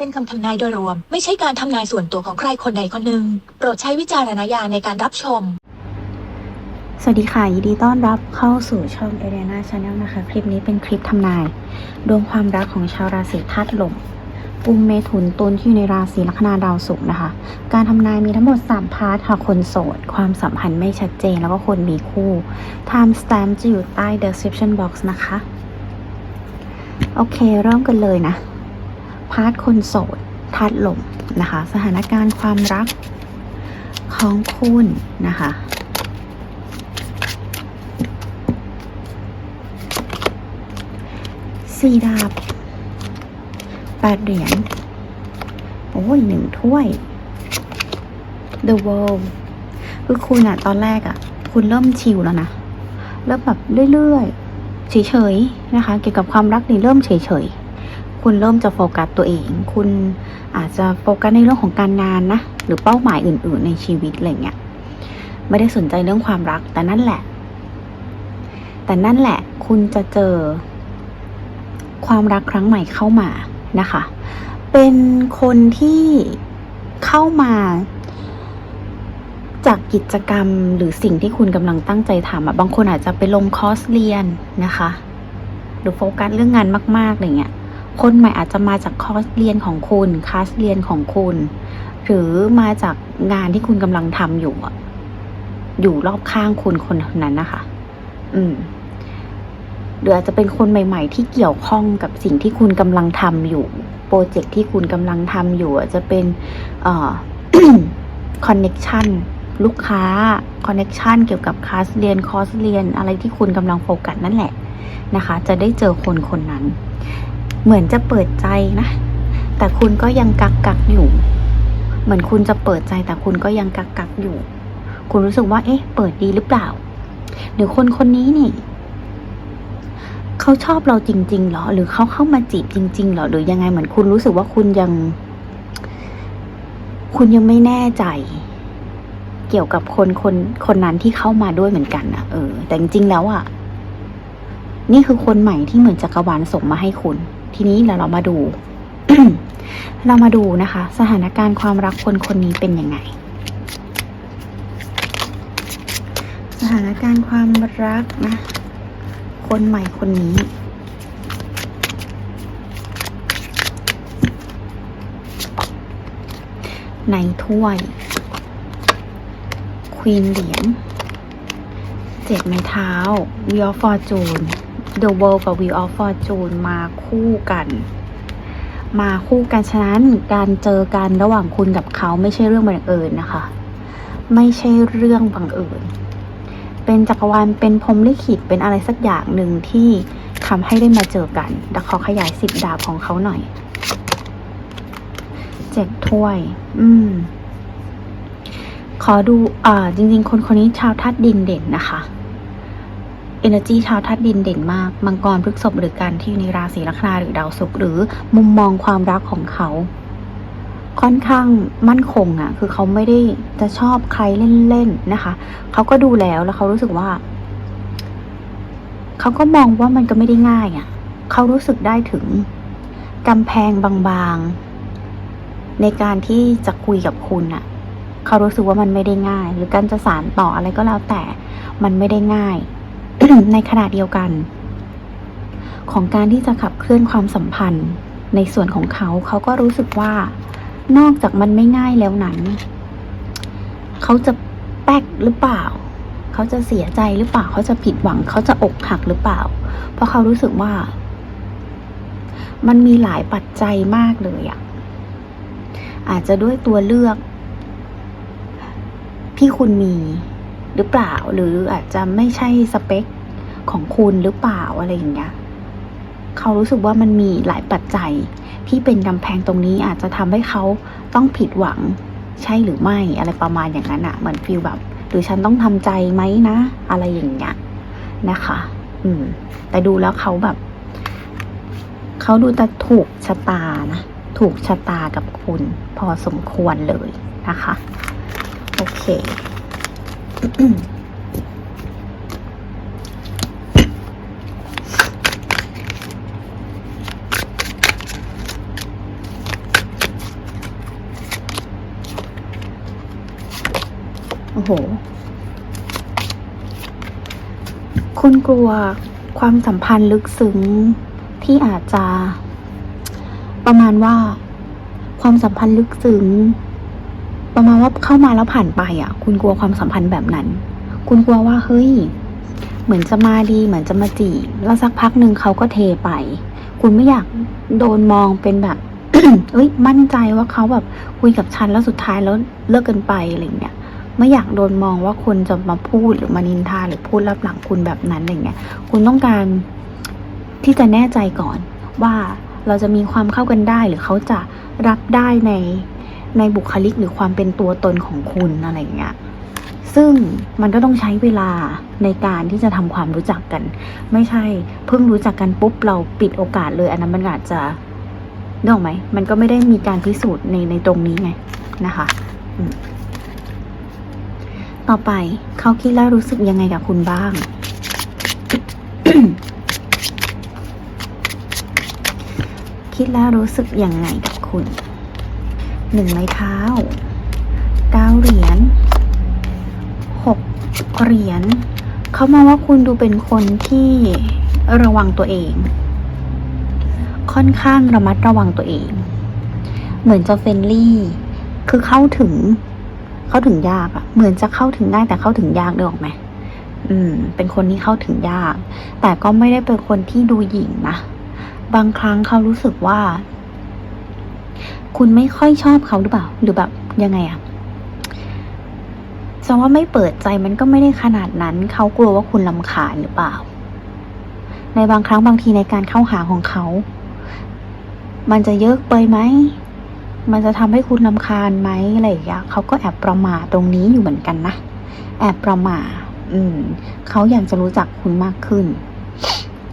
เป็นคำทำนายโดยรวม ไม่ใช่การทำนายส่วนตัวของใครคนใดคนหนึ่ง โปรดใช้วิจารณญาณในการรับชม สวัสดีค่ะ ยินดีต้อนรับเข้าสู่ช่องเอเ e นาชาแนลนะคะ คลิปนี้เป็นคลิปทำนาย ดวงความรักของชาวราศีธาตุลมกุมเมถุนตุลที่อยู่ในราศีลัคนาดาวศุกร์นะคะ การทำนายมีทั้งหมด 3 พาร์ทค่ะ คนโสด ความสัมพันธ์ไม่ชัดเจน แล้วก็คนมีคู่ Time stamp จะอยู่ใต้ description box นะคะ โอเค เริ่มกันเลยนะ พาร์ทคนโสดธาตุลมนะคะ สถานการณ์ความรักของคุณนะคะสี่ดาบแปดเหรียญ โอ้ยหนึ่งถ้วย The World คือคุณอะตอนแรกอะคุณเริ่มชิลแล้วนะ เริ่มแบบเรื่อยๆ เฉยๆ นะคะ เกี่ยวกับความรักนี่เริ่มเฉยๆ คุณเริ่มจะโฟกัสตัวเอง คุณอาจจะโฟกัสในเรื่องของการงานนะ หรือเป้าหมายอื่น ๆ ในชีวิตอะไรเงี้ย ไม่ได้สนใจเรื่องความรัก แต่นั่นแหละ แต่นั่นแหละ คุณจะเจอ ความรักครั้งใหม่เข้ามานะคะ เป็นคนที่เข้ามาจากกิจกรรมหรือสิ่งที่คุณกำลังตั้งใจทำอะบางคนอาจจะไปลงคอร์สเรียนนะคะ หรือโฟกัสเรื่องงานมากๆอะไรเงี้ย คนใหม่อาจจะมาจากคอร์สเรียนของคุณคลาสเรียนของคุณ หรือมาจากงานที่คุณกำลังทำอยู่อยู่รอบข้างคุณคนนั้นนะคะ อืมหรืออาจจะเป็นคนใหม่ ๆ ที่เกี่ยวข้องกับสิ่งที่คุณกำลังทำอยู่ โปรเจกต์ที่คุณกำลังทำอยู่อาจจะเป็นเอ่อคอนเน็ชันลูกค้าคอนเน็ชันเกี่ยวกับคลาสเรียนคอร์สเรียน อะไรที่คุณกำลังโฟกัสนั่นแหละนะคะ จะได้เจอคนคนนั้น เหมือนจะเปิดใจนะ แต่คุณก็ยังกักกักอยู่ เหมือนคุณจะเปิดใจแต่คุณก็ยังกักกักอยู่ คุณรู้สึกว่า เอ๊ะ เปิดดีหรือเปล่า หรือคนคนนี้นี่เขาชอบเราจริงๆเหรอ หรือเขาเข้ามาจีบจริงๆเหรอ หรือยังไงเหมือนคุณรู้สึกว่าคุณยัง คุณยังไม่แน่ใจ เกี่ยวกับคนคนคนนั้นที่เข้ามาด้วยเหมือนกันนะเออ แต่จริงๆแล้วอะ่ะนี่คือคนใหม่ที่เหมือนจักรวาลส่งมาให้คุณ ทีนี้เราเรามาดู เรามาดูนะคะ สถานการณ์ความรักคนคนนี้เป็นยังไง สถานการณ์ความรักนะ คนใหม่คนนี้ในถ้วย ควีนเหรียญเจ็ดไม้เท้า Wheel of Fortune The World กับ Wheel of Fortune มาคู่กัน มาคู่กันฉะนั้นการเจอกันระหว่างคุณกับเขาไม่ใช่เรื่องบังเอิญนะคะ ไม่ใช่เรื่องบังเอิญ เป็นจักรวาลเป็นพรมลิขิตเป็นอะไรสักอย่างหนึ่งที่ทำให้ได้มาเจอกันเดี๋ยวขอขยายสิบดาบของเขาหน่อยเจ็ดถ้วย อืม ขอดู อ่า จริง ๆ คนคนนี้ชาวธาตุดินเด่นนะคะ Energy ชาวธาตุดินเด่นมาก มังกรพฤกษภหรือการที่อยู่ในราศีลัคนาหรือดาวศุกร์หรือมุมมองความรักของเขา ค่อนข้างมั่นคงอะ่ะ คือเขาไม่ได้จะชอบใครเล่นๆนะคะ เขาก็ดูแล้วแล้วเขารู้สึกว่า เขาก็มองว่ามันก็ไม่ได้ง่ายอะ่ะ เขารู้สึกได้ถึงกำแพงบางๆ ในการที่จะคุยกับคุณอะ่ะ เขารู้สึกว่ามันไม่ได้ง่าย หรือการจะสารต่ออะไรก็แล้วแต่ มันไม่ได้ง่าย ในขณะเดียวกัน ของการที่จะขับเคลื่อนความสัมพันธ์ ในส่วนของเขาเขาก็รู้สึกว่า นอกจากมันไม่ง่ายแล้วนั้น เขาจะแป๊กหรือเปล่า เขาจะเสียใจหรือเปล่า เขาจะผิดหวัง เขาจะอกหักหรือเปล่า เพราะเขารู้สึกว่า มันมีหลายปัจจัยมากเลยอะอาจจะด้วยตัวเลือกที่คุณมีหรือเปล่าหรืออาจจะไม่ใช่สเปค ของคุณหรือเปล่าอะไรอย่างเงี้ยเขารู้สึกว่ามันมีหลายปัจจัยที่เป็นกำแพงตรงนี้อาจจะทำให้เขาต้องผิดหวังใช่หรือไม่อะไรประมาณอย่างนั้นอะเหมือนฟีลแบบ หรือฉันต้องทำใจไหมนะ อะไรอย่างเงี้ยนะคะ อืม แต่ดูแล้วเขาแบบเขาดูจะถูกชะตานะถูกชะตากับคุณพอสมควรเลยนะคะ โอเค ส คุณกลัวความสัมพันธ์ลึกซึ้งที่อาจจะ ประมาณว่า ความสัมพันธ์ลึกซึ้งประมาณว่าเข้ามาแล้วผ่านไปอะ คุณกลัวความสัมพันธ์แบบนั้น คุณกลัวว่าเฮ้ย เหมือนจะมาดี เหมือนจะมาจีบแล้วสักพักหนึ่งเขาก็เทไป คุณไม่อยากโดนมองเป็นแบบเอ้ยมั่นใจว่าเขาแบบคุยกับฉันแล้วสุดท้ายแล้วเลิกกันไปอะไรเงี้ย ไม่อยากโดนมองว่าคนจะมาพูดหรือมานินทาหรือพูดรับหลังคุณแบบนั้นอะไรเงี้ย คุณต้องการที่จะแน่ใจก่อนว่าเราจะมีความเข้ากันได้หรือเขาจะรับได้ในในบุคลิกหรือความเป็นตัวตนของคุณอะไรเงี้ย ซึ่งมันก็ต้องใช้เวลาในการที่จะทำความรู้จักกัน ไม่ใช่เพิ่งรู้จักกันปุ๊บเราปิดโอกาสเลย อันนั้นมันอาจจะนึกออกไหม มันก็ไม่ได้มีการพิสูจน์ในในตรงนี้ไงนะคะอืม ต่อไปเขาคิดแล้วรู้สึกยังไงกับคุณบ้าง คิดแล้วรู้สึกยังไงกับคุณหนึ่งไม้เท้าเก้าเหรียญหกเหรียญเขามองว่าคุณดูเป็นคนที่ระวังตัวเอง ค่อนข้างระมัดระวังตัวเอง เหมือนจะเฟรนลี่ คือเข้าถึง เข้าถึงยากอะเหมือนจะเข้าถึงง่ายแต่เข้าถึงยากเลยออกไหมอืม เป็นคนที่เข้าถึงยาก แต่ก็ไม่ได้เป็นคนที่ดูหยิ่งนะ บางครั้งเขารู้สึกว่า คุณไม่ค่อยชอบเขาหรือเปล่า หรือแบบยังไงอะจะว่าไม่เปิดใจมันก็ไม่ได้ขนาดนั้น เขากลัวว่าคุณลำคาญหรือเปล่า ในบางครั้งบางทีในการเข้าหาของเขา มันจะเยอะไปไหม มันจะทำให้คุณลำคาญไหมอะไรอย่างเงี้ยเขาก็แอบประมาทตรงนี้อยู่เหมือนกันนะ แอบประมาทอืมเขาอยากจะรู้จักคุณมากขึ้น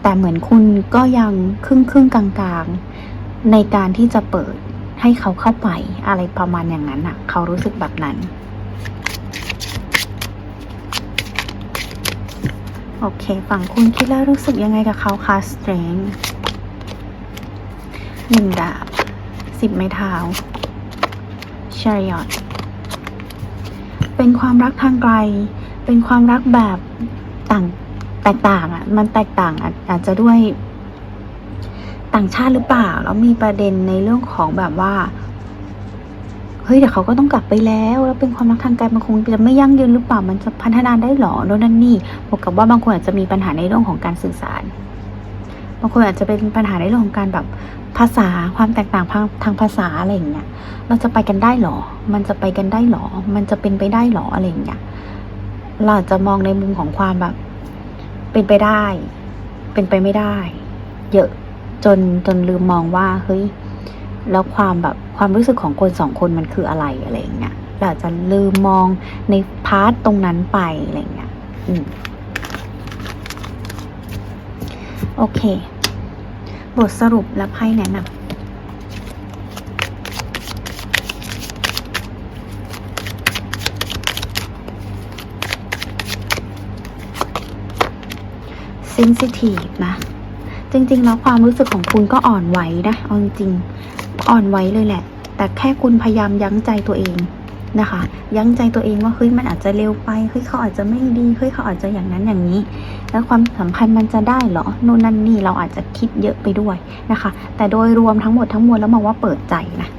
แต่เหมือนคุณก็ยังครึ่งครึ่งกลางๆ ในการที่จะเปิดให้เขาเข้าไปอะไรประมาณอย่างนั้นอะ เขารู้สึกแบบนั้น โอเค ฝั่งคุณคิดแล้วรู้สึกยังไงกับเขาคะ strength หนึ่งดาบ สิบไม้เท้า chariot เป็นความรักทางไกล เป็นความรักแบบต่างแตกต่างอะ มันแตกต่างอาจอาจจะด้วยต่างชาติหรือเปล่า แล้วมีประเด็นในเรื่องของแบบว่า เฮ้ยเดี๋ยวเขาก็ต้องกลับไปแล้ว แล้วเป็นความรักทางไกลมันคงจะไม่ยั่งยืนหรือเปล่า มันจะพัฒนาได้หรอโน่นนั่นนี่บวกกับว่าบางคนอาจจะมีปัญหาในเรื่องของการสื่อสาร บางคนอาจจะเป็นปัญหาในเรื่องของการแบบภาษาความแตกต่างทางภาษาอะไรอย่างเงี้ยเราจะไปกันได้หรอ มันจะไปกันได้หรอ มันจะเป็นไปได้หรออะไรอย่างเงี้ยเราจะมองในมุมของความแบบ เป็นไปได้ เป็นไปไม่ได้ เยอะจนจนลืมมองว่าเฮ้ยแล้วความแบบความรู้สึกของคนสองคนมันคืออะไรอะไรอย่างเงี้ยเราจะลืมมองในพาร์ทตรงนั้นไปอะไรอย่างเงี้ย อืม โอเค บทสรุปและไพ่แนะนำ sensitive นะ จริงๆ แล้วความรู้สึกของคุณก็อ่อนไหวนะเอาจริงๆอ่อนไหวเลยแหละ แต่แค่คุณพยายามยั้งใจตัวเองนะคะ ยั้งใจตัวเองว่าเฮ้ยมันอาจจะเร็วไปเฮ้ยเขาอาจจะไม่ดีเฮ้ยเขาอาจจะอย่างนั้นอย่างนี้ แล้วความสัมพันธ์มันจะได้เหรอโน่นนั่นนี่เราอาจจะคิดเยอะไปด้วยนะคะ แต่โดยรวมทั้งหมดทั้งมวลแล้วมองว่าเปิดใจนะ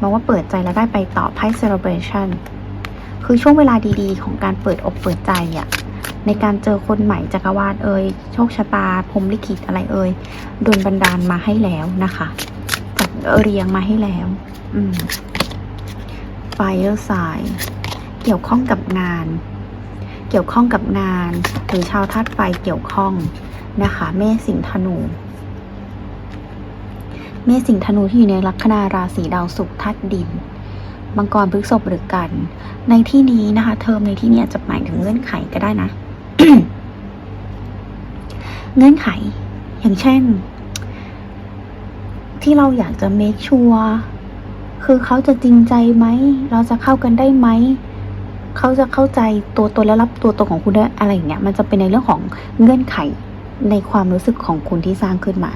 มองว่าเปิดใจแล้วได้ไปต่อไพ่ celebration คือช่วงเวลาดีๆ ของการเปิดอกเปิดใจอะในการเจอคนใหม่จักรวาลเอ่ยโชคชะตาพรมลิขิตอะไรเอ่ยโดนบันดาลมาให้แล้วนะคะจัดเรียงมาให้แล้ว อืม Fire Sign เกี่ยวข้องกับงาน เกี่ยวข้องกับงาน หรือชาวธาตุไฟเกี่ยวข้องนะคะ เมษสิงห์ธนู เมษสิงห์ธนูที่อยู่ในลัคนาราศีดาวศุกร์ธาตุดินมังกรพฤษภหรือกัน ในที่นี้นะคะ เทอมในที่นี้จจะหมายถึงเงื่อนไขก็ได้นะ เงื่อนไข อย่างเช่น ที่เราอยากจะ make sure คือเขาจะจริงใจไหม เราจะเข้ากันได้ไหม เขาจะเข้าใจตัวตนและรับตัวตนของคุณได้อะไรอย่างเงี้ยมันจะเป็นในเรื่องของเงื่อนไขในความรู้สึกของคุณที่สร้างขึ้นมา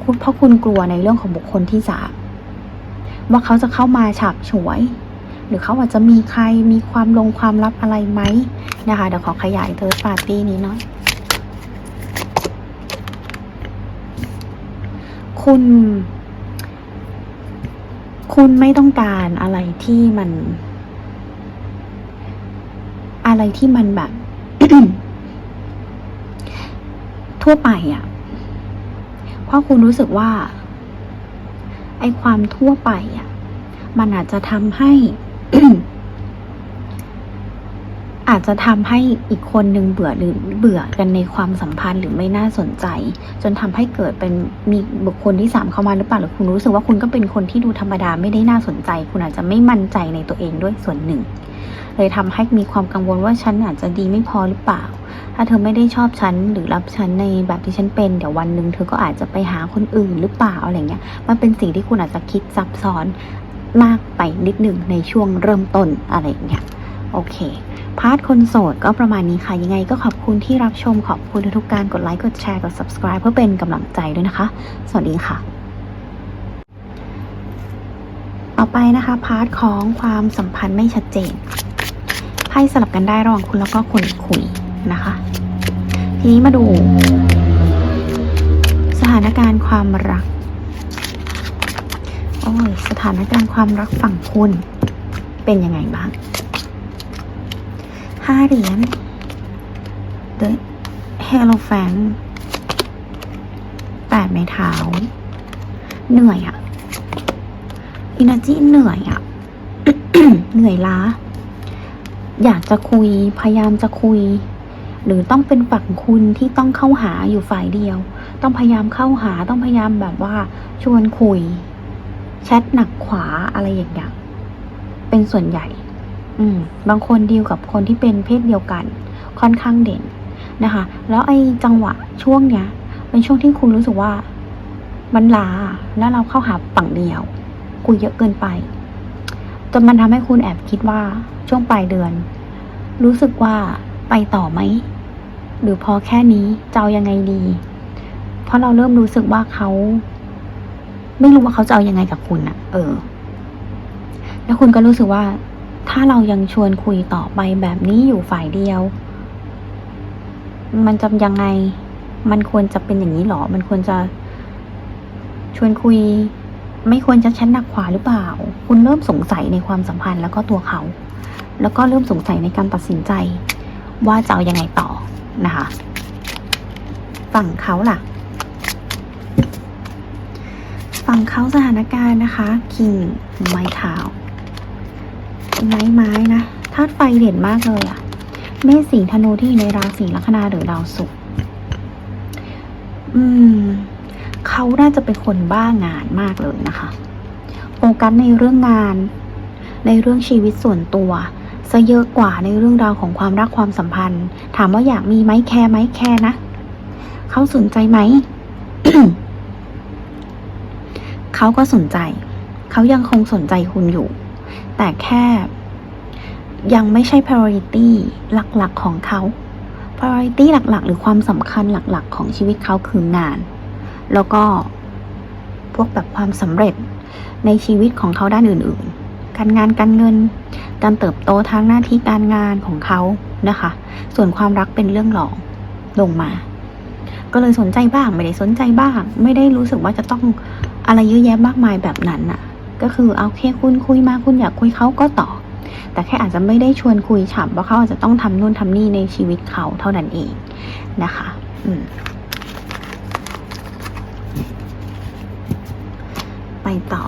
คุณเพราะคุณกลัวในเรื่องของบุคคลที่สามว่าเขาจะเข้ามาฉาบฉวย หรือเขาอาจจะมีใครมีความลงความลับอะไรไหมนะคะเดี๋ยวขอขยายเธอปาร์ตี้นี้หน่อยคุณ คุณไม่ต้องการอะไรที่มัน อะไรที่มันแบบ ทั่วไปอะ่ะ เพราะคุณรู้สึกว่า ไอ้ความทั่วไปอะ่ะ มันอาจจะทำให้ อาจจะทำให้อีกคนหนึ่งเบื่อหรือเบื่อกันในความสัมพันธ์หรือไม่น่าสนใจ จนทำให้เกิดเป็นมีบุคคลที่สามเข้ามาหรือเปล่าหรือคุณรู้สึกว่าคุณก็เป็นคนที่ดูธรรมดาไม่ได้น่าสนใจ คุณอาจจะไม่มั่นใจในตัวเองด้วยส่วนหนึ่ง เลยทำให้มีความกังวลว่าฉันอาจจะดีไม่พอหรือเปล่า ถ้าเธอไม่ได้ชอบฉันหรือรับฉันในแบบที่ฉันเป็นเดี๋ยววันหนึ่งเธอก็อาจจะไปหาคนอื่นหรือเปล่าอะไรเงี้ยมันเป็นสิ่งที่คุณอาจจะคิดซับซ้อนมากไปนิดหนึ่งในช่วงเริ่มต้นอะไรเงี้ยโอเค พาร์ทคนโสดก็ประมาณนี้ค่ะ ยังไงก็ขอบคุณที่รับชมขอบคุณทุกการกดไลค์กดแชร์กด subscribe เพื่อเป็นกำลังใจด้วยนะคะ สวัสดีค่ะ ต่อไปนะคะพาร์ทของความสัมพันธ์ไม่ชัดเจนไพ่สลับกันได้ระหว่างคุณแล้วก็คนคุยนะคะ ทีนี้มาดู สถานการณ์ความรักโอ้ยสถานการณ์ความรักฝั่งคุณเป็นยังไงบ้าง ห้าเหรียญ The Hierophant แปดไม้เท้า เหนื่อยอะ Energy เหนื่อยอะ เหนื่อยล้า อยากจะคุย พยายามจะคุย หรือต้องเป็นฝั่งคุณที่ต้องเข้าหาอยู่ฝ่ายเดียว ต้องพยายามเข้าหา ต้องพยายามแบบว่าชวนคุย แชทหนักขวาอะไรอย่างเงี้ย เป็นส่วนใหญ่ อืมบางคนดีลกับคนที่เป็นเพศเดียวกัน ค่อนข้างเด่นนะคะ แล้วไอ้จังหวะช่วงเนี้ยเป็นช่วงที่คุณรู้สึกว่า มันลาแล้วเราเข้าหาฝั่งเดียวคุยเยอะเกินไปจนมันทำให้คุณแอบคิดว่าช่วงปลายเดือน รู้สึกว่าไปต่อไหมหรือพอแค่นี้จะเอายังไงดี เพราะเราเริ่มรู้สึกว่าเขา ไม่รู้ว่าเขาจะเอายังไงกับคุณอะเออ แล้วคุณก็รู้สึกว่า ถ้าเรายังชวนคุยต่อไปแบบนี้อยู่ฝ่ายเดียว มันจะยังไง มันควรจะเป็นอย่างนี้หรอ มันควรจะ ชวนคุย ไม่ควรจะชั้นหนักขวาหรือเปล่า คุณเริ่มสงสัยในความสัมพันธ์แล้วก็ตัวเขา แล้วก็เริ่มสงสัยในการตัดสินใจ ว่าจะเอายังไงต่อนะคะ ฝั่งเขาล่ะ ฝั่งเขาสถานการณ์นะคะ คิงไม้เท้า ไม้ไม้นะธาตุไฟเด่นมากเลยอะเมษสิงธนูที่ในราศีลัคนาหรือดาวศุกร์อืม เขาน่าจะเป็นคนบ้างานมากเลยนะคะโฟกัสในเรื่องงาน ในเรื่องชีวิตส่วนตัวซะเยอะกว่าในเรื่องราวของความรักความสัมพันธ์ ถามว่าอยากมีไหมแคร์ไหมแคร์นะเขาสนใจไหมเขาก็สนใจ เขายังคงสนใจคุณอยู่ แต่แค่ยังไม่ใช่ priority หลักๆของเขา priority หลักๆ หรือความสำคัญหลักๆ ของชีวิตเขาคืองาน แล้วก็พวกแบบความสำเร็จในชีวิตของเขาด้านอื่นๆ การงานการเงิน การเติบโตทางหน้าที่การงานของเขานะคะ ส่วนความรักเป็นเรื่องหลองลงมา ก็เลยสนใจบ้าง ไม่ได้สนใจบ้าง ไม่ได้รู้สึกว่าจะต้องอะไรเยอะแยะมากมายแบบนั้นน่ะ ก็คือเอาแค่คุณคุยมาคุณอยากคุยเขาก็ต่อ แต่แค่อาจจะไม่ได้ชวนคุยฉ่ำว่าะเขาอาจจะต้องทำนู่นทำนี่ในชีวิตเขาเท่านั้นเองนะคะ อืมไปต่อ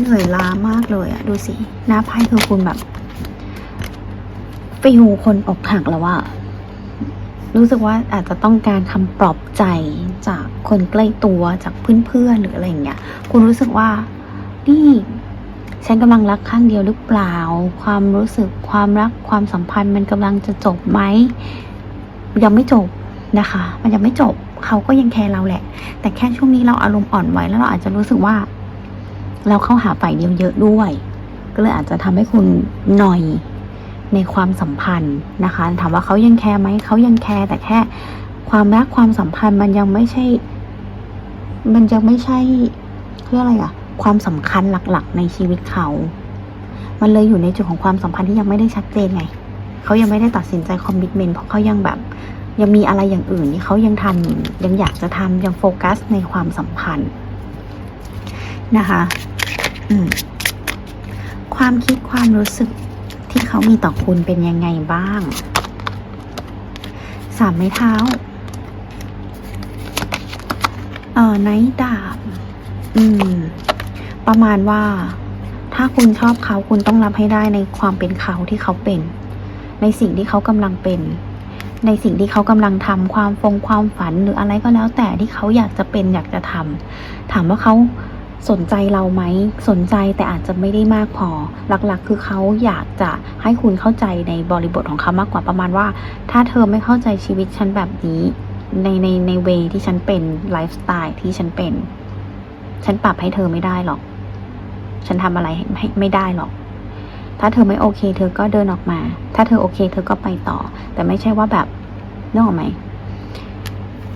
เหนื่อยล้ามากเลยอะดูสิ หน้าไพ่คือคุณแบบฟิลคนอกหักแล้วว่า รู้สึกว่าอาจจะต้องการคำปลอบใจจากคนใกล้ตัวจากเพื่อนๆหรืออะไรอย่างเงี้ยคุณรู้สึกว่านี่ฉันกำลังรักข้างเดียวหรือเปล่า ความรู้สึกความรักความสัมพันธ์มันกำลังจะจบไหมยังไม่จบนะคะ มันยังไม่จบเขาก็ยังแคร์เราแหละ แต่แค่ช่วงนี้เราอารมณ์อ่อนไหวแล้วเราอาจจะรู้สึกว่า เราเข้าหาฝ่ายเดียวเยอะด้วย ก็เลยอาจจะทำให้คุณหน่อย ในความสัมพันธ์นะคะ ถามว่าเขายังแคร์ไหมเขายังแคร์แต่แค่ ความรักความสัมพันธ์มันยังไม่ใช่ มันจะไม่ใช่เพื่ออะไรอะความสำคัญหลักๆ ในชีวิตเขา มันเลยอยู่ในจุดของความสัมพันธ์ที่ยังไม่ได้ชัดเจนไงเขายังไม่ได้ตัดสินใจคอมมิชเมนต์เพราะเขายังแบบยังมีอะไรอย่างอื่นที่เขายังทำยังอยากจะทำยังโฟกัสในความสัมพันธ์นะคะความคิดความรู้สึก ที่เขามีต่อคุณเป็นยังไงบ้าง สามไม้เท้า เอ่อไนท์ดาบ อืม ประมาณว่า ถ้าคุณชอบเขาคุณต้องรับให้ได้ในความเป็นเขาที่เขาเป็น ในสิ่งที่เขากำลังเป็น ในสิ่งที่เขากำลังทำความฟงความฝันหรืออะไรก็แล้วแต่ที่เขาอยากจะเป็นอยากจะทำถามว่าเขา สนใจเราไหมสนใจแต่อาจจะไม่ได้มากพอ หลักๆ คือเขาอยากจะให้คุณเข้าใจในบริบทของเขามากกว่าประมาณว่า ถ้าเธอไม่เข้าใจชีวิตฉันแบบนี้ ในในในเวที่ฉันเป็นไลฟ์สไตล์ที่ฉันเป็น ฉันปรับให้เธอไม่ได้หรอก ฉันทำอะไรให้ไม่ได้หรอก ถ้าเธอไม่โอเค เธอก็เดินออกมา ถ้าเธอโอเค เธอก็ไปต่อ แต่ไม่ใช่ว่าแบบนึกออกไหม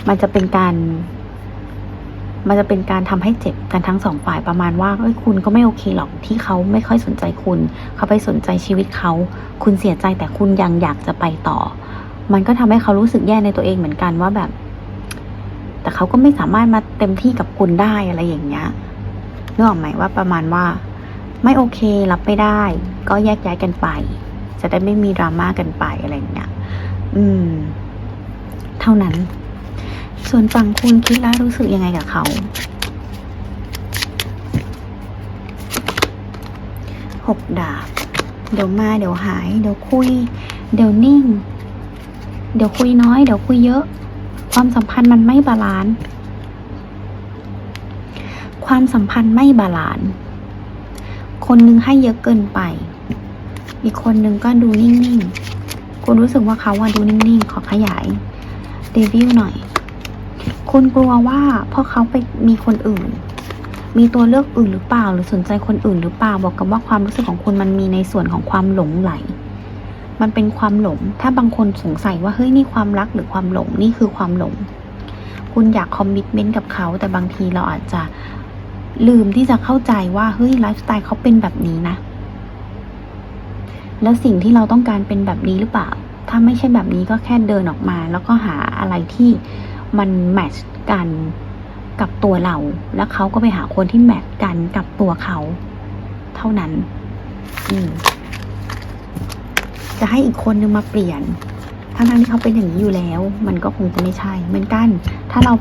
มันจะเป็นการ มันจะเป็นการทำให้เจ็บกันทั้งสองฝ่ายประมาณว่าเอ้ยคุณก็ไม่โอเคหรอกที่เขาไม่ค่อยสนใจคุณ เขาไปสนใจชีวิตเขา คุณเสียใจแต่คุณยังอยากจะไปต่อ มันก็ทำให้เขารู้สึกแย่ในตัวเองเหมือนกันว่าแบบ แต่เขาก็ไม่สามารถมาเต็มที่กับคุณได้อะไรอย่างเงี้ยนึกออกไหมว่าประมาณว่า ไม่โอเครับไม่ได้ ก็แยกย้ายกันไป จะได้ไม่มีดราม่ากันไปอะไรอย่างเงี้ยอืม เท่านั้น ส่วนฝั่งคุณคิดแล้วรู้สึกยังไงกับเขา หกดาบ เดี๋ยวมาเดี๋ยวหาย เดี๋ยวคุย เดี๋ยวนิ่ง เดี๋ยวคุยน้อย เดี๋ยวคุยเยอะ ความสัมพันธ์มันไม่บาลานซ์ความสัมพันธ์ไม่บาลานซ์คนนึงให้เยอะเกินไป อีกคนนึงก็ดูนิ่งๆ คุณรู้สึกว่าเขาว่าดูนิ่งๆ ขอขยายเดวิลหน่อย คุณกลัวว่าพราะเขาไปมีคนอื่น มีตัวเลือกอื่นหรือเปล่า หรือสนใจคนอื่นหรือเปล่าบอกกับว่าความรู้สึกของคุณมันมีในส่วนของความหลงไหล มันเป็นความหลง ถ้าบางคนสงสัยว่าเฮ้ยนี่ความรักหรือความหลงนี่คือความหลง คุณอยากคอมมิชเมนต์กับเขา แต่บางทีเราอาจจะลืมที่จะเข้าใจว่าเฮ้ยไลฟ์สไตล์เขาเป็นแบบนี้นะ แล้วสิ่งที่เราต้องการเป็นแบบนี้หรือเปล่า ถ้าไม่ใช่แบบนี้ก็แค่เดินออกมา แล้วก็หาอะไรที่ มันแมทช์กันกับตัวเรา แล้วเขาก็ไปหาคนที่แมทช์กันกับตัวเขา เท่านั้น อืมจะให้อีกคนนึงมาเปลี่ยน ทั้งทที่เขาเป็นอย่างนี้อยู่แล้ว มันก็คงจะไม่ใช่ เหมือนกัน ถ้าเรา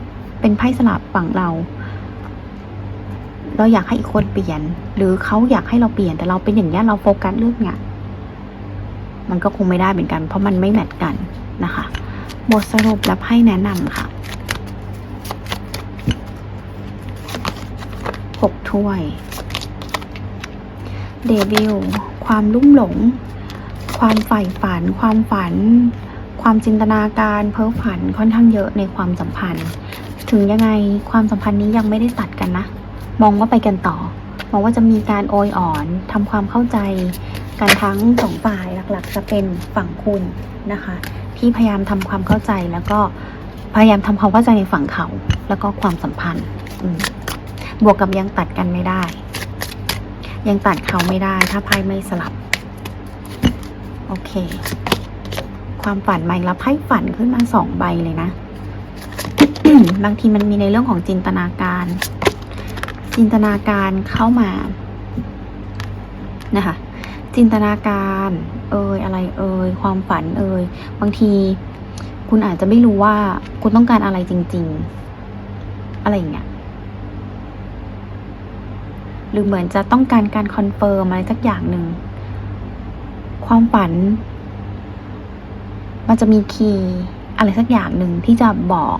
เป็นไพ่สลับฝั่งเรา เราอยากให้อีกคนเปลี่ยน หรือเขาอยากให้เราเปลี่ยน แต่เราเป็นอย่างนี้เราโฟกัสเรื่องงานมันก็คงไม่ได้เหมือนกัน เพราะมันไม่แมทกันนะคะ บทสรุปและไพ่แนะนำค่ะ หกถ้วย เดวิลความลุ่มหลง ความใฝ่ฝัน ความฝัน ความจินตนาการเพ้อฝันค่อนข้างเยอะในความสัมพันธ์ ถึงยังไงความสัมพันธ์นี้ยังไม่ได้ตัดกันนะ มองว่าไปกันต่อ มองว่าจะมีการโอยอ่อนทำความเข้าใจกันทั้งสองฝ่ายหลักๆ จะเป็นฝั่งคุณนะคะ ที่พยายามทำความเข้าใจแล้วก็พยายามทำความเข้าใจในฝั่งเขา แล้วก็ความสัมพันธ์ อืม บวกกับยังตัดกันไม่ได้ ยังตัดเขาไม่ได้ ถ้าไพ่ไม่สลับ โอเค ความฝันใหม่แล้วไพ่ฝันขึ้นมาสองใบเลยนะ บางทีมันมีในเรื่องของจินตนาการ จินตนาการเข้ามานะคะจินตนาการ เอ่ยอะไรเอ่ยความฝันเอ่ยบางที คุณอาจจะไม่รู้ว่าคุณต้องการอะไรจริง ๆ อะไรอย่างเงี้ย หรือเหมือนจะต้องการการคอนเฟิร์มอะไรสักอย่างหนึ่ง ความฝัน มันจะมีคีย์อะไรสักอย่างหนึ่งที่จะบอก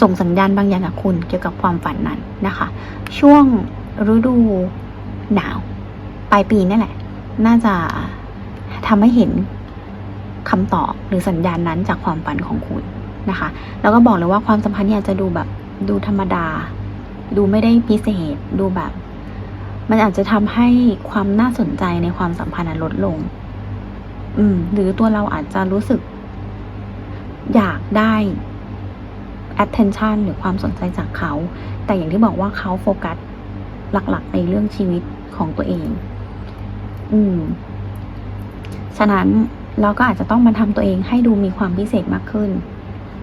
ส่งสัญญาณบางอย่างกับคุณเกี่ยวกับความฝันนั้นนะคะ ช่วงฤดูหนาวปลายปีนี่แหละ น่าจะทำให้เห็นคำตอบหรือสัญญาณนั้นจากความฝันของคุณนะคะ แล้วก็บอกเลยว่าความสัมพันธ์เนี่ยจะดูแบบดูธรรมดา ดูไม่ได้พิเศษ ดูแบบ มันอาจจะทำให้ความน่าสนใจในความสัมพันธ์ลดลง อืม หรือตัวเราอาจจะรู้สึก อยากได้ attention หรือความสนใจจากเขา แต่อย่างที่บอกว่าเขาโฟกัสหลักๆ ในเรื่องชีวิตของตัวเอง อืม ฉะนั้นเราก็อาจจะต้องมาทำตัวเองให้ดูมีความพิเศษมากขึ้น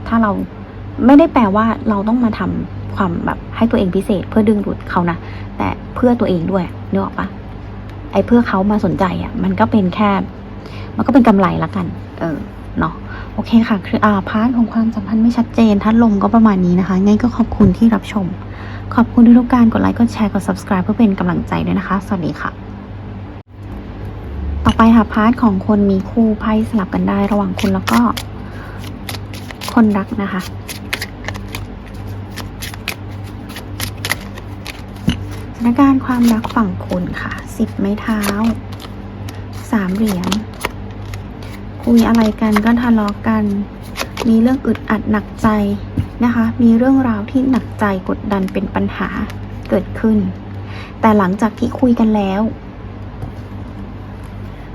ถ้าเราไม่ได้แปลว่าเราต้องมาทำความแบบ ให้ตัวเองพิเศษเพื่อดึงดูดเขานะ แต่เพื่อตัวเองด้วยนึกออกปะไอ้เพื่อเขามาสนใจอะ่ะ มันก็เป็นแค่ มันก็เป็นกำไรละกัน เออเนาะโอเคค่ะ คืออ่าพาร์ทของความสัมพันธ์ไม่ชัดเจนทัดลมก็ประมาณนี้นะคะงั้นก็ขอบคุณที่รับชม ขอบคุณทุกการกดไลค์กดแชร์กด subscribe เพื่อเป็นกำลังใจด้วยนะคะ สวัสดีค่ะ ต่อไปค่ะพาร์ทของคนมีคู่ไพ่สลับกันได้ ระหว่างคุณแล้วก็คนรักนะคะ สถานการณ์ความรักฝั่งคุณค่ะสิบไม้เท้าสามเหรียญคุยอะไรกันก็ทะเลาะกัน มีเรื่องอึดอัดหนักใจนะคะ มีเรื่องราวที่หนักใจกดดันเป็นปัญหาเกิดขึ้น แต่หลังจากที่คุยกันแล้ว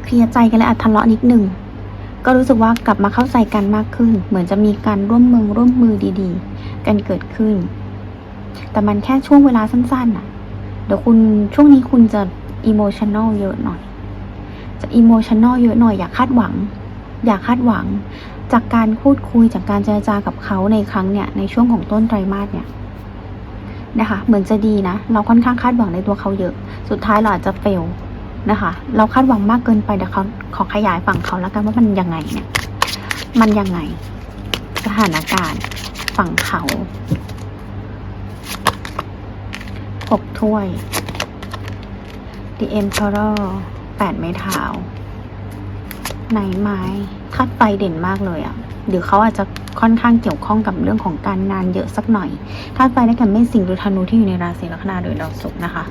เคลียร์ใจกันและอาจทะเลาะนิดหนึ่งก็รู้สึกว่ากลับมาเข้าใจกันมากขึ้น เหมือนจะมีการร่วมมือร่วมมือดีๆ กันเกิดขึ้น แต่มันแค่ช่วงเวลาสั้นๆน่ะ เดี๋ยวคุณช่วงนี้คุณจะอิโมชัน a ลเยอะหน่อย จะอิโมชัน a ลเยอะหน่อย อย่าคาดหวัง อย่าคาดหวัง จากการพูดคุยจากการเจรจากับเขาในครั้งเนี่ยในช่วงของต้นไตรมาสเนี่ยนะคะเหมือนจะดีนะ เราค่อนข้างคาดหวังในตัวเขาเยอะ สุดท้ายเราอาจจะเฟลนะคะ เราคาดหวังมากเกินไปเดี๋ยวเขาขอขยายฝั่งเขาแล้วกันว่ามันยังไงเนี่ย มันยังไง สถานการณ์ฝั่งเขา หกถ้วย The Emperor แปดไม้เท้าไหนไม้ธาตุไฟเด่นมากเลยอะ่ะหรือเขาอาจจะค่อนข้างเกี่ยวข้องกับเรื่องของการงานเยอะสักหน่อยธาตุไฟได้แก่เมษสิงห์หรือธนูที่อยู่ในราศีลัคนาโดยดาวศุกร์นะคะ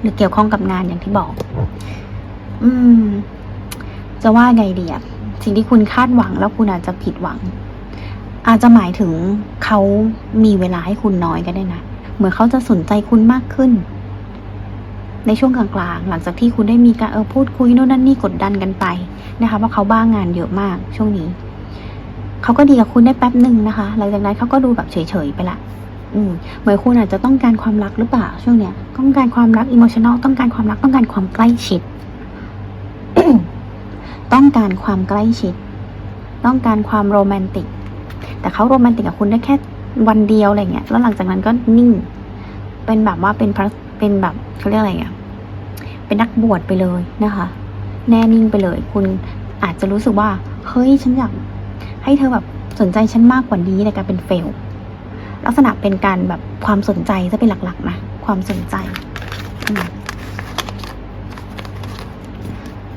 หรือเกี่ยวข้องกับงานอย่างที่บอก อืม จะว่าไงดีอะสิ่งที่คุณคาดหวังแล้วคุณอาจจะผิดหวัง อาจจะหมายถึงเขามีเวลาให้คุณน้อยก็ได้นะ เหมือนเขาจะสนใจคุณมากขึ้น ในช่วงกลางๆ หลังจากที่คุณได้มีการเออพูดคุยโน่นนั่นนี่กดดันกันไปนะคะว่าเขาบ้างงานเยอะมากช่วงนี้ เขาก็ดีกับคุณได้แป๊บหนึ่งนะคะ หลังจากนั้นเขาก็ดูแบบเฉยๆไปละอืมเหมือนคุณอาจจะต้องการความรักหรือเปล่า ช่วงเนี้ย ต้องการความรักอิโมชัน a ลต้องการความรักต้องการความใกล้ชิด ต้องการความใกล้ชิด ต้องการความโรแมนติก แต่เขาโรแมนติกกับคุณได้แค่ วันเดียวอะไรเงี้ย แล้วหลังจากนั้นก็นิ่ง เป็นแบบว่าเป็นพระเป็นแบบเขาเรียกอะไรอะเป็นนักบวชไปเลยนะคะ แน่นิ่งไปเลย คุณอาจจะรู้สึกว่า เฮ้ยฉันอยากให้เธอแบบสนใจฉันมากกว่านี้ในการเป็นเฟล ลักษณะเป็นการแบบความสนใจจะเป็นหลักๆนะ ความสนใจ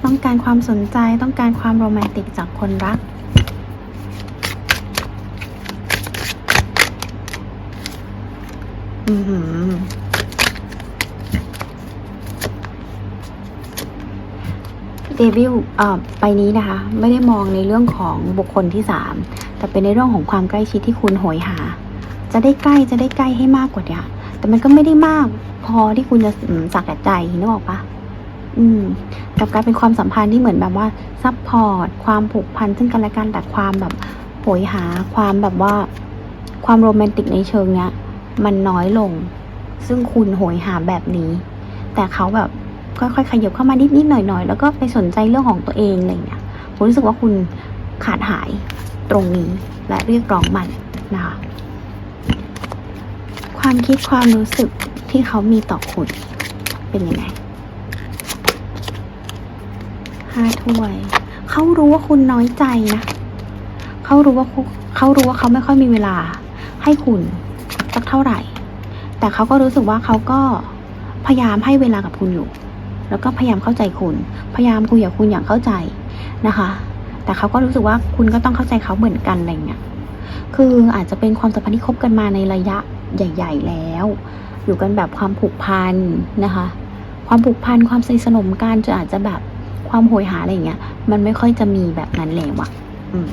ต้องการความสนใจต้องการความโรแมนติกจากคนรัก อือหือเดวิลเอ่อไปนี้นะคะ ไม่ได้มองในเรื่องของบุคคลที่สามแต่เป็นในเรื่องของความใกล้ชิดที่คุณโหยหา จะได้ใกล้จะได้ใกล้ให้มากกว่าเนี้ยแต่มันก็ไม่ได้มากพอที่คุณจะสักแต่ใจนึกออกปะอืมกลับกายเป็นความสัมพันธ์ที่เหมือนแบบว่าซัพพอร์ตความผูกพันซึ่งกันและกันแต่ความแบบโหยหา ความแบบว่า ความโรแมนติกในเชิงเนี้ย มันน้อยลง ซึ่งคุณโหยหาแบบนี้ แต่เขาแบบค่อยๆขยับเข้ามานิดๆหน่อยๆ แล้วก็ไปสนใจเรื่องของตัวเองอะไรอย่างเงี้ยผมรู้สึกว่าคุณขาดหายตรงนี้และเรียกร้องมันนะคะความคิดความรู้สึกที่เขามีต่อคุณเป็นยังไงห้าถ้วย เขารู้ว่าคุณน้อยใจนะ เขารู้ว่าเขารู้ว่าเขาไม่ค่อยมีเวลาให้คุณ สักเท่าไหร่ แต่เขาก็รู้สึกว่าเขาก็พยายามให้เวลากับคุณอยู่ แล้วก็พยายามเข้าใจคุณ พยายามคุยกับคุณอย่างเข้าใจนะคะ แต่เขาก็รู้สึกว่าคุณก็ต้องเข้าใจเขาเหมือนกันอะไรเงี้ย คืออาจจะเป็นความสัมพันธ์ที่คบกันมาในระยะใหญ่ ๆ แล้ว อยู่กันแบบความผูกพันนะคะ ความผูกพันความสนิทสนมกันจะอาจจะแบบความโหยหาอะไรเงี้ย มันไม่ค่อยจะมีแบบนั้นแล้วอะอืม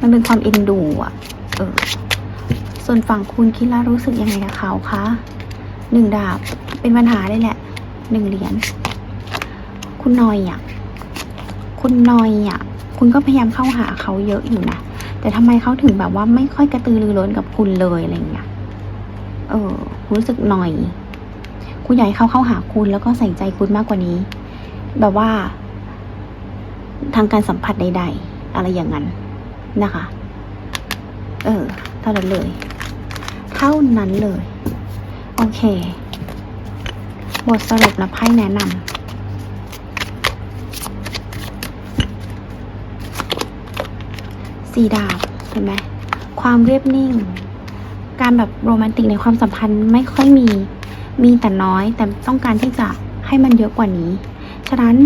มันเป็นความเอ็นดูอะเออ ส่วนฝั่งคุณคิดแล้วรู้สึกยังไงกับเขาคะหนึ่งดาบเป็นปัญหาเลยแหละหนึ่งเหรียญคุณนอยอะคุณนอยอะคุณก็พยายามเข้าหาเขาเยอะอยู่นะแต่ทำไมเขาถึงแบบว่าไม่ค่อยกระตือรือร้นกับคุณเลยอะไรอย่างเงี้ยเออรู้สึกหน่อย คุณอยากให้เขาเข้าหาคุณแล้วก็ใส่ใจคุณมากกว่านี้ แบบว่า ทางการสัมผัสใด ๆ อะไรอย่างนั้นนะคะ เออ เท่านั้นเลย เท่านั้นเลย โอเค บทสรุปและไพ่แนะนำสีดาบเห็นไหมความเรียบนิ่ง การแบบโรแมนติกในความสัมพันธ์ไม่ค่อยมี มีแต่น้อยแต่ต้องการที่จะให้มันเยอะกว่านี้ ฉะนั้น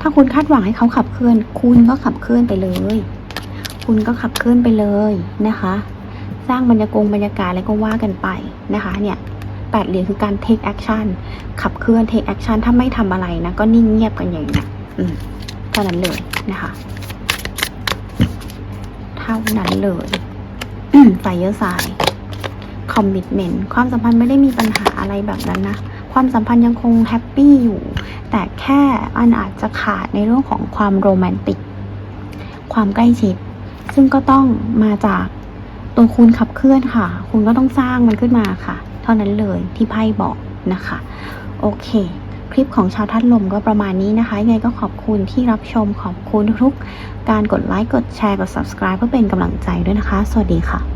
ถ้าคุณคาดหวังให้เขาขับเคลื่อน คุณก็ขับเคลื่อนไปเลย คุณก็ขับเคลื่อนไปเลยนะคะ สร้างบรรยากงบรรยากาศอะไรก็ว่ากันไปนะคะเนี่ยแปดเหรียญคือการ take action ขับเคลื่อน take action ถ้าไม่ทำอะไรนะ ก็นิ่งเงียบกันอย่างนี้ยอืมเท่านั้นเลยนะคะเท่านั้นเลยไฟเยอร์สายคอมมิ t เมนต์ความสัมพันธ์ไม่ได้มีปัญหาอะไรแบบนั้นนะ ความสัมพันธ์ยังคงแฮปปี้อยู่ แต่แค่อันอาจจะขาดในเรื่องของความโรแมนติก ความใกล้ชิด ซึ่งก็ต้องมาจาก ตัวคุณขับเคลื่อนค่ะ คุณก็ต้องสร้างมันขึ้นมาค่ะ เท่านั้นเลยที่ไพ่บอกนะคะ โอเค คลิปของชาวทัดลมก็ประมาณนี้นะคะยังไงก็ขอบคุณที่รับชมขอบคุณทุกการกดไลค์กดแชร์กด subscribe เพื่อเป็นกำลังใจด้วยนะคะ สวัสดีค่ะ